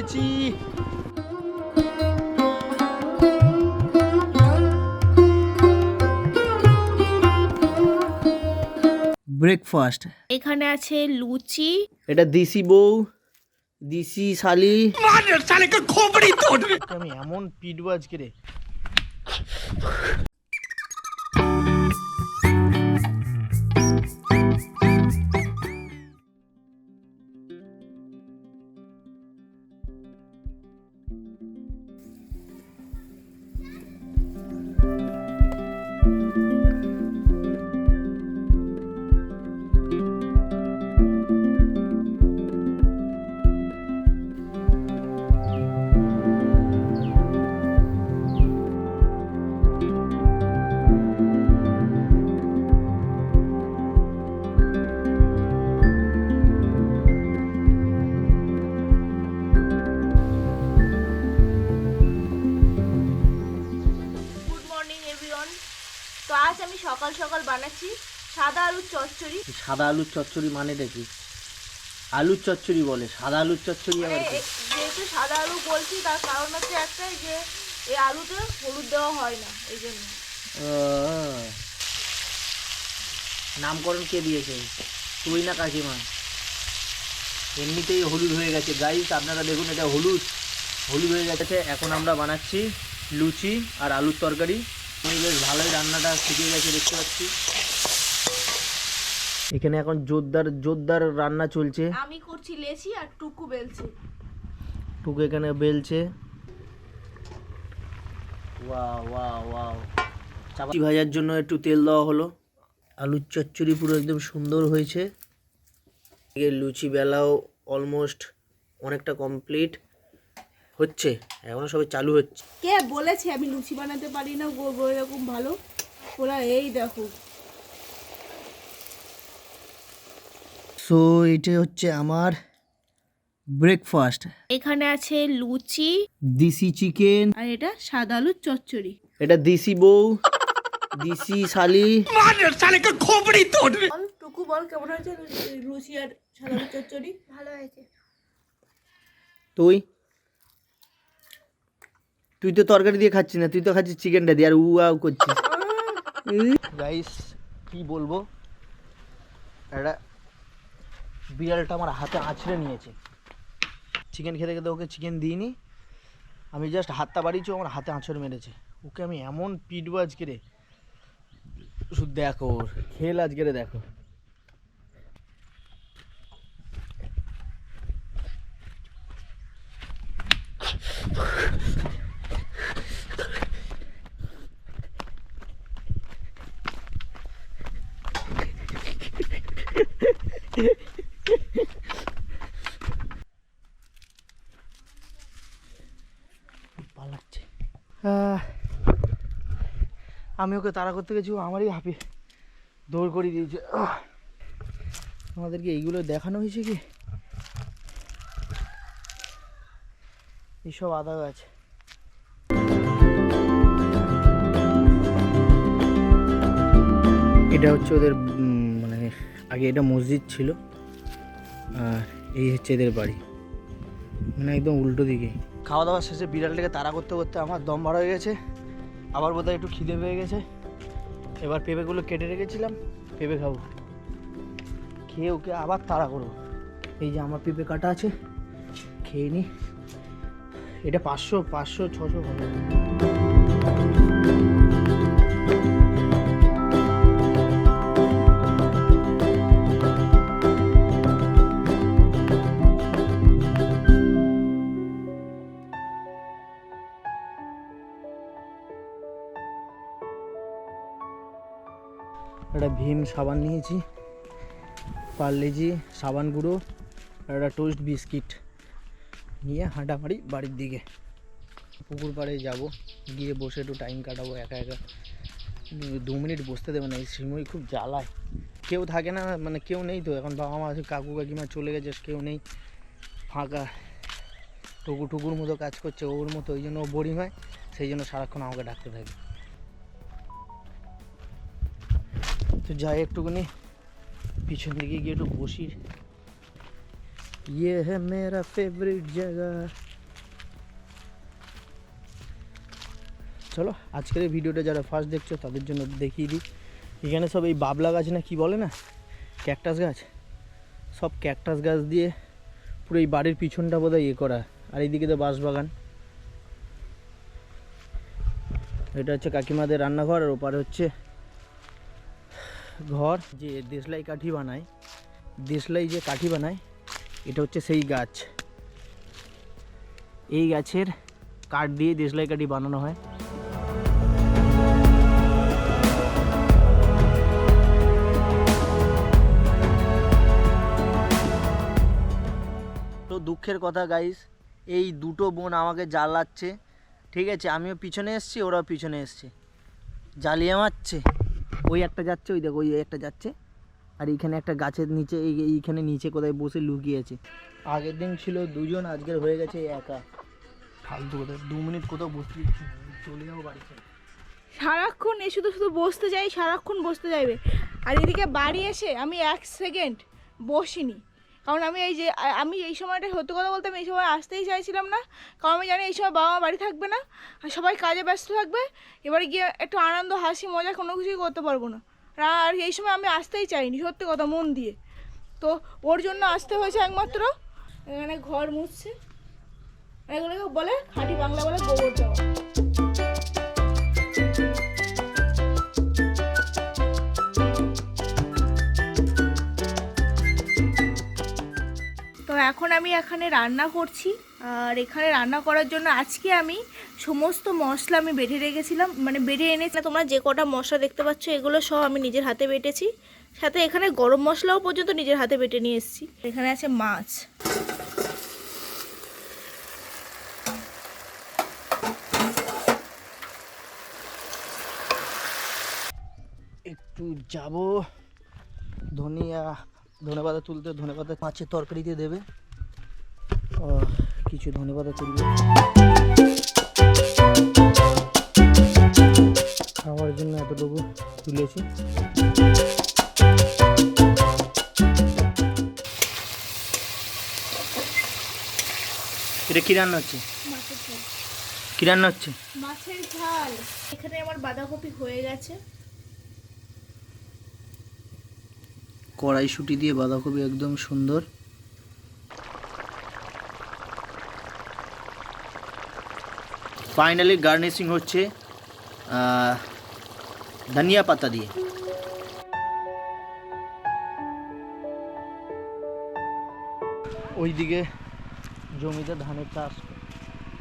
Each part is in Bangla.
পেরেছি ব্রেকফাস্ট এখানে আছে লুচি। এটা দিশি বউ দিশি শালি। আমি এমন পিটবো আজকে রে? আমি সকাল সকাল বানাচ্ছি সাদা আলুর চচ্চড়ি। সাদা আলুর চচ্চড়ি মানে দেখি আলুর চচ্চড়ি বলে সাদা আলুর চচ্চড়ি আবার কি? যেহেতু সাদা আলু বলছি তার কারণ হচ্ছে একটাই যে এই আলুতে হলুদ দেওয়া হয় না এই জন্য। নামকরণ কে দিয়েছে? তুই না কাকিমা? এমনিতেই হলুদ হয়ে গেছে। গাইস আপনারা দেখুন এটা হলুদ। হলুদ হয়ে গেছে। এখন আমরা বানাচ্ছি লুচি আর আলুর তরকারি। আমি বেশ ভালোই রান্নাটা শিখে গেছে দেখতে পাচ্ছি। এখানে এখন জোরদার জোরদার রান্না চলছে। আমি করছি লেচি আর টুকু বেলছি। টুকু এখানে বেলছে। Wow wow wow. চাপাতি ভাজার জন্য একটু তেল দেওয়া হলো। আলুর চচ্চড়ি পুরো একদম সুন্দর হয়েছে। লুচি বেলাও অলমোস্ট অনেকটা কমপ্লিট হচ্ছে এখনও সবে চালু হচ্ছে। কে বলেছে আমি লুচি বানাতে পারি না? গো গো এরকম ভালো? ওরা এই দেখো। সো এটা হচ্ছে আমার ব্রেকফাস্ট এখানে আছে লুচি। দিশি চিকেন আর এটা সাদা আলুর চচ্চড়ি। এটা দিশি বউ দিশি শালি। বল টুকু বল কেমন হয়েছে লুচি আর সাদা আলুর চচ্চড়ি? ভালো হয়েছে। তুই? তুই তো তরকারি দিয়ে খাচ্ছিস না, তুই তো খাচ্ছিস চিকেনটা দিয়ে, আর উ করছিস। গাইস কি বলব? একটা বিড়ালটা আমার হাতে আছড়ে নিয়েছে। চিকেন খেতে খেতে ওকে চিকেন দিইনি। আমি জাস্ট হাতটা বাড়িয়েছি আমার হাতে আঁচড় মেরেছে। ওকে আমি এমন পিটবো আজকে রে। শুধু দেখো ওর, খেল আজকে রে দেখো। পালাচ্ছে আমি ওকে তাড়া করতে গেছি ও আমারই হাঁপি দৌড় করিয়ে দিয়েছে। আমাদেরকে এইগুলো দেখানো হয়েছে কি? এইসব আদা গাছ। এটা হচ্ছে ওদের আগে এটা মসজিদ ছিল, আর এই হচ্ছে এদের বাড়ি। মানে একদম উল্টো দিকে। খাওয়া দাওয়া শেষে বিড়ালটাকে তাড়া করতে করতে আমার দম বার হয়ে গেছে। আবার বোধহয় একটু খিদে পেয়ে গেছে। এবার পেঁপেগুলো কেটে রেখেছিলাম, পেঁপে খাব। খেয়ে ওকে আবার তাড়া করব। এই যে আমার পেঁপে কাটা আছে, খেয়ে নি। এটা পাঁচশো পাঁচশো, ছশো হবে ভীম সাবান নিয়েছি। পার্লেজি, সাবান গুঁড়ো একটা টোস্ট বিস্কিট নিয়ে হাঁটাহাঁড়ি বাড়ির দিকে। পুকুর পাড়ে যাব, গিয়ে বসে একটু টাইম কাটাবো একা একা। দু মিনিট বসতে দেবে না, এই সময় খুব জ্বালায়। কেউ থাকে না মানে কেউ নেই তো, এখন বাবা মা কাকু কাকিমা চলে গেছে, কেউ নেই। ফাঁকা টুকু টুকুর মতো কাজ করছে, ওর মতো, ওই জন্য ও বোরিং হয়, সেই জন্য সারাক্ষণ আমাকে ডাকতে থাকে। তো যাই, একটুখানি পিছন দিকে গিয়ে একটু বসি। ইয়ে হ্যাঁ মেরা ফেভারিট জায়গা। চলো, আজকের এই ভিডিওটা যারা ফার্স্ট দেখছ, তাদের জন্য দেখিয়ে দিই। এখানে সব এই বাবলা গাছ না কি বলে না? ক্যাকটাস গাছ? সব ক্যাকটাস গাছ দিয়ে পুরো এই বাড়ির পিছনটা বোধহয় ইয়ে করা। আর এইদিকে তো বাঁশবাগান। এটা হচ্ছে কাকিমাদের রান্নাঘর, আর ওপারে হচ্ছে ঘর, যে দেশলাই কাঠি বানায়, দেশলাই যে কাঠি বানায়, এটা হচ্ছে সেই গাছ। এই গাছের কাঠ দিয়ে দেশলাই কাঠি বানানো হয়। তো দুঃখের কথা গাইস এই দুটো বোন আমাকে জ্বালাচ্ছে। ঠিক আছে, আমিও পিছনে এসছি, ওরাও পিছনে এসছে। জ্বালিয়ে মারছে। ওই একটা যাচ্ছে, ওই দেখো, ওই একটা যাচ্ছে। আর এইখানে একটা গাছের নিচে, এই এইখানে নিচে কোথায় বসে লুকিয়েছে আগের দিন ছিল দুজন, আজকের হয়ে গেছে একা। ফালতু কোথায় দু মিনিট কোথাও বসতে চলে যাব বাড়িতে সারাক্ষণ এ শুধু শুধু বসতে যাই, সারাক্ষণ বসতে যাইবে। আর এদিকে বাড়ি এসে আমি এক সেকেন্ড বসিনি। কারণ আমি এই যে আমি এই সময়টা সত্যি কথা বলতে আমি এই সময় আসতেই চাইছিলাম না। কারণ আমি জানি এই সময় বাবা মা বাড়ি থাকবে না, আর সবাই কাজে ব্যস্ত থাকবে, এবারে গিয়ে একটু আনন্দ, হাসি, মজা কোনো কিছুই করতে পারব না। আর এই সময় আমি আসতেই চাইনি, সত্যি কথা, মন দিয়ে। তো ওর জন্য আসতে হয়েছে একমাত্র, এখানে ঘর মুছছে। এগুলোকে বলে খাঁটি বাংলা বলে গোবর দেওয়া এখন আমি এখানে রান্না করছি। আর এখানে রান্না করার জন্য আজকে আমি সমস্ত মশলা আমি বেটে রেখেছিলাম। মানে বেটে এনেছিলাম তোমরা যে কটা মশলা দেখতে পাচ্ছ, এগুলো সব আমি নিজের হাতে বেটেছি। সাথে এখানে গরম মশলাও পর্যন্ত নিজের হাতে বেটে নিয়ে এসেছি। এখানে আছে মাছ। একটু যাব। ধনিয়া ধনে পাতা তুলতে ধনে পাতা মাছের তরকারিতে দেবে। কিছু ধনে পাতা খাওয়ার জন্য এতটুকু তুলেছি। এটা কি রান্না হচ্ছে? কি রান্না হচ্ছে? মাছের ঝাল। এখানে আমার বাঁধাকপি হয়ে গেছে। কড়াইশুটি দিয়ে বাঁধাকপি একদম সুন্দর। ফাইনালি গার্নিশিং হচ্ছে ধনিয়া পাতা দিয়ে। ওইদিকে জমিতে ধানের চাষ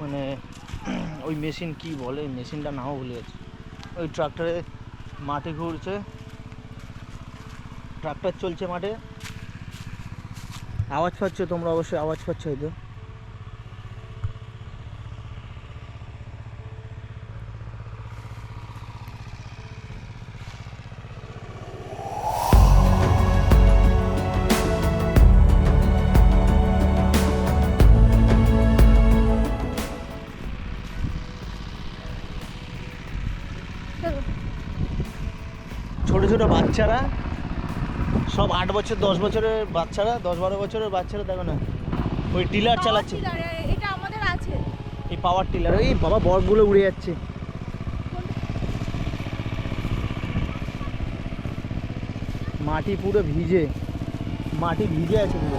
মানে ওই মেশিন কি বলে মেশিনটা নাও ভুলে গেছি। ওই ট্রাক্টরে মাঠে ঘুরছে, ট্রাক্টর চলছে মাঠে। আওয়াজ পাচ্ছ তোমরা অবশ্যই, আওয়াজ পাচ্ছ হয়তো। বাচ্চারা সব আট বছর দশ বছরের বাচ্চারা দশ বারো বছরের বাচ্চারা দেখো না ওই টিলার চালাচ্ছে। এটা আমাদের আছে। এই পাওয়ার টিলার এই বাবা বরফগুলো উড়ে যাচ্ছে। মাটি পুরো ভিজে মাটি ভিজে আছে পুরো।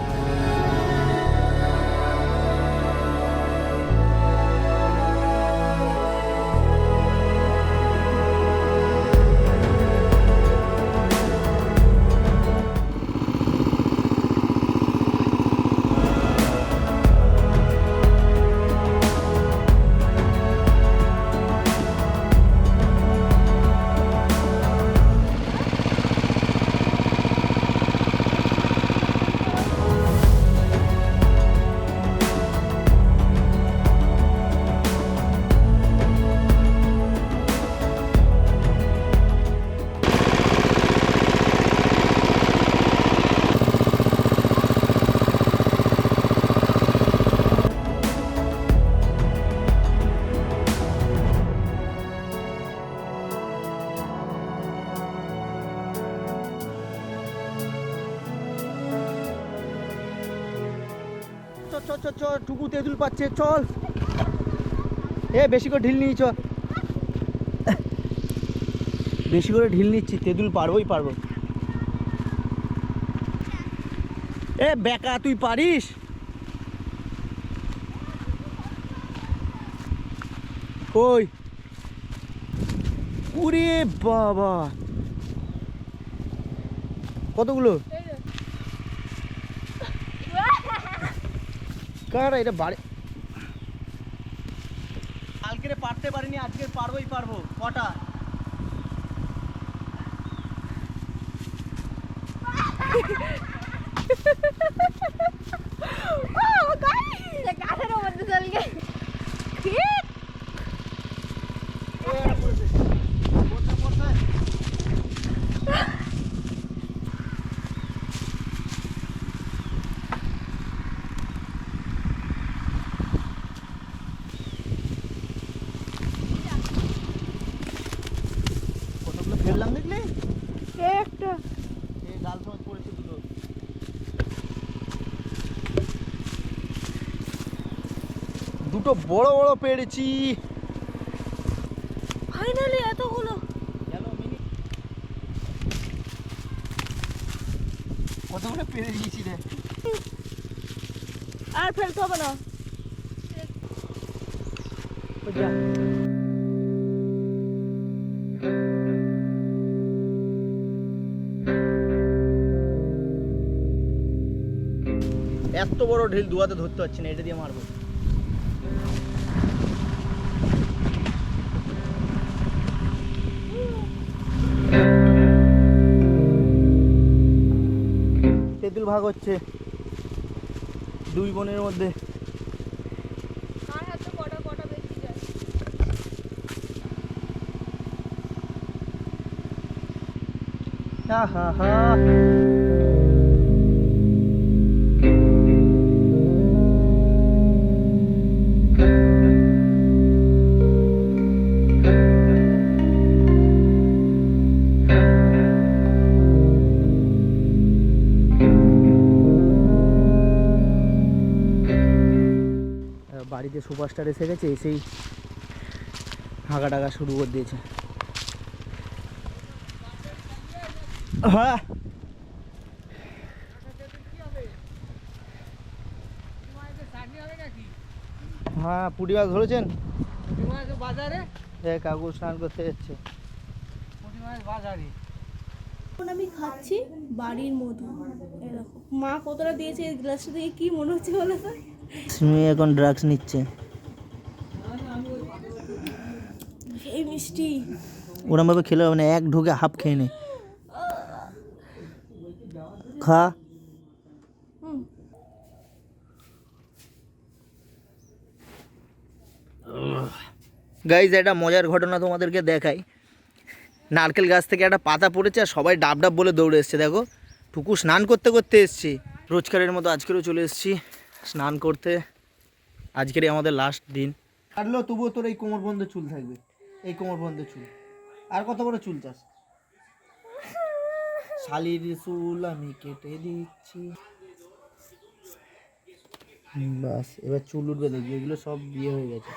তেঁতুল পাচ্ছে, চল। এ, বেশি করে ঢিল নিয়ে চ বেশি করে ঢিল নিচ্ছি, তেঁতুল পারবোই পারব। এ, বেকা তুই পারিস? কই উরে বাবা। কতগুলো? কার এটা বাড়ি কালকে পারতে পারিনি আজকে পারবোই পারব কটা? গাছের মধ্যে চলে গেছে ঠিক কতগুলো ফেললাম দেখলে একটা এই গাল সমাজ পড়েছে দুটো দুটো বড় বড় পেরেছি। ফাইনালি এতগুলো কতগুলো পেরে দিয়েছি রে। আর ফেলতে হবে না। এত বড় ঢিল দুয়াতে ধরতে পারছি না এটা দিয়ে মারবো। ভাগ হচ্ছে দুই বোনের মধ্যে। হা হা হা। সুপারস্টার এসে গেছে, এসেই হাঁকা টাকা শুরু করে দিয়েছে। হ্যাঁ। হ্যাঁ পুঁটি মাছ ধরেছেন? বাজারে কাকু স্নান করতে যাচ্ছে। আমি খাচ্ছি বাড়ির মধু। মা কতটা দিয়েছে এই গ্লাসটা দিয়ে কি মনে হচ্ছে বলো তো? সিমি এখন ড্রাগস নিচ্ছে। এই মিষ্টি। ওরমভাবে খেলে হবে না এক ঢুকে হাফ খেয়ে নে। খা। গাইজ একটা মজার ঘটনা তোমাদেরকে দেখাই। নারকেল গাছ থেকে একটা পাতা পড়েছে আর সবাই ডাব ডাব বলে দৌড়ে এসছে দেখো। টুকু স্নান করতে করতে এসছি। রোজকারের মতো আজকেরও চলে এসেছি। স্নান করতে। আজকেরই আমাদের লাস্ট দিন। কাটলেও তবুও তোর এই কোমর বন্ধ চুল থাকবে। এই কোমর বন্ধ চুল। আর কত বড় চুল চাস? শালির চুল আমি কেটে দিচ্ছি। বাস, এবার চুল উঠবে দেখবি, এগুলো সব বিয়ে হয়ে গেছে।